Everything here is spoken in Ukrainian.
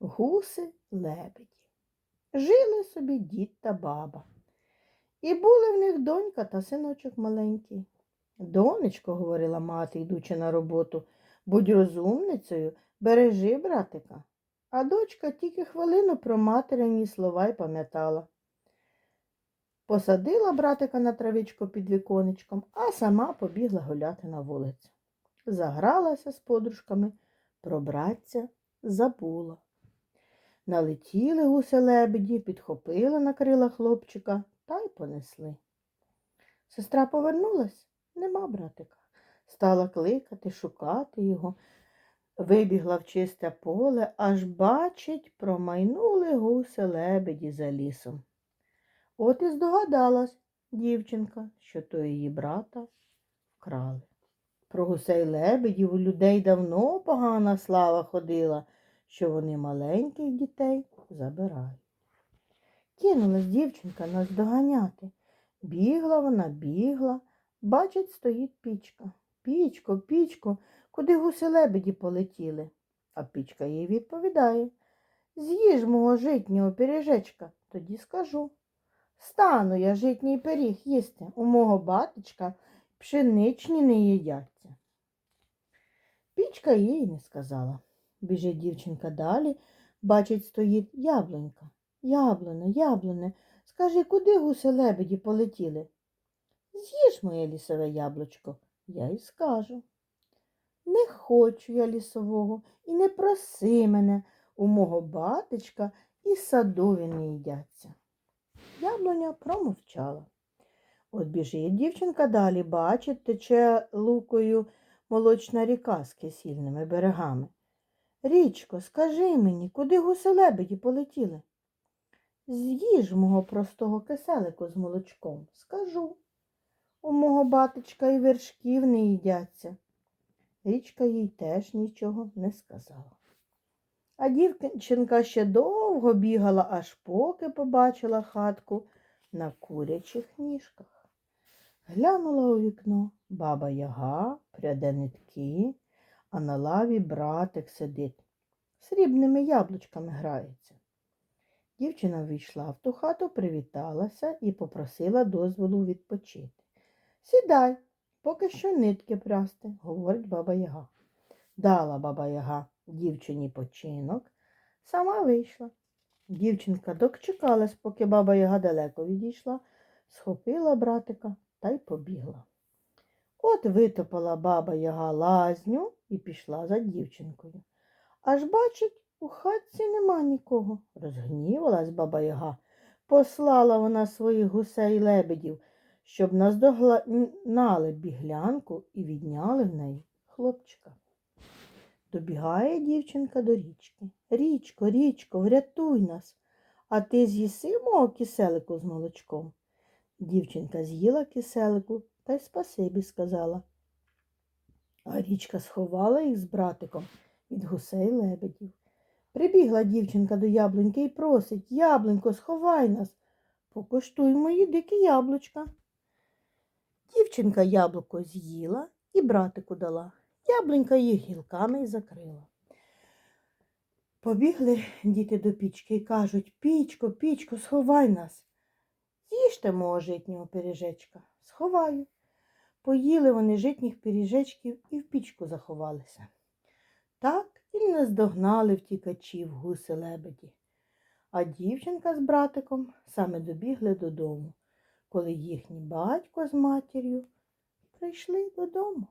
гуси лебеді. Жили собі дід та баба. І були в них донька та синочок маленький. Донечко, говорила мати, йдучи на роботу, будь розумницею, бережи братика. А дочка тільки хвилину про материні слова й пам'ятала. Посадила братика на травичку під віконечком, а сама побігла гуляти на вулицю. Загралася з подружками, про братця забула. Налетіли гуси лебеді, підхопили на крила хлопчика та й понесли. Сестра повернулась, нема братика. Стала кликати, шукати його. Вибігла в чисте поле, аж бачить, промайнули гуси лебеді за лісом. От і здогадалась дівчинка, що то її брата вкрали. Про гусей лебедів у людей давно погана слава ходила, що вони маленьких дітей забирають. Кинулась дівчинка наздоганяти. Бігла вона, бігла, бачить, стоїть пічка. Пічко, пічко, куди гуси лебеді полетіли? А пічка їй відповідає З'їж мого житнього пиріжечка, тоді скажу. Стану я житній пиріг їсти, у мого батечка пшеничні не їдяться. Пічка їй не сказала. Біжить дівчинка далі, бачить, стоїть яблунька. Яблуне, яблуне, скажи, куди гуси лебеді полетіли? З'їж моє лісове яблучко, я й скажу. Не хочу я лісового і не проси мене, у мого батечка і садові не їдяться. Яблуня промовчала. От біжить дівчинка далі, бачить, тече лукою молочна ріка з кисільними берегами. Річко, скажи мені, куди гуси лебеді полетіли? З'їж мого простого киселику з молочком, скажу. У мого батечка і вершків не їдяться. Річка їй теж нічого не сказала. А дівчинка ще довго бігала, аж поки побачила хатку на курячих ніжках. Глянула у вікно баба яга, пряде нитки, а на лаві братик сидить, срібними яблучками грається. Дівчина війшла в ту хату, привіталася і попросила дозволу відпочити. Сідай, поки що нитки прясти, говорить баба Яга. Дала баба Яга дівчині починок, сама вийшла. Дівчинка дочекалась, поки баба Яга далеко відійшла, схопила братика та й побігла. От витопала баба Яга лазню і пішла за дівчинкою. Аж бачить, у хатці нема нікого. Розгнівалась баба Яга. Послала вона своїх гусей лебедів, щоб наздогнали біглянку і відняли в неї хлопчика. Добігає дівчинка до річки. Річко, річко, врятуй нас, а ти з'їси мого киселику з молочком. Дівчинка з'їла киселику та й спасибі сказала. А річка сховала їх з братиком від гусей лебедів. Прибігла дівчинка до яблуньки і просить Яблунько, сховай нас, покуштуй мої дикі яблучка. Дівчинка яблуко з'їла і братику дала. Яблунька їх гілками й закрила. Побігли діти до пічки і кажуть Пічко, пічко, сховай нас. З'їжте мого житнього пиріжечка. Сховаю. Поїли вони житніх пиріжечків і в пічку заховалися. Так і не здогнали втікачів гуси лебеді. А дівчинка з братиком саме добігли додому, коли їхній батько з матір'ю прийшли додому.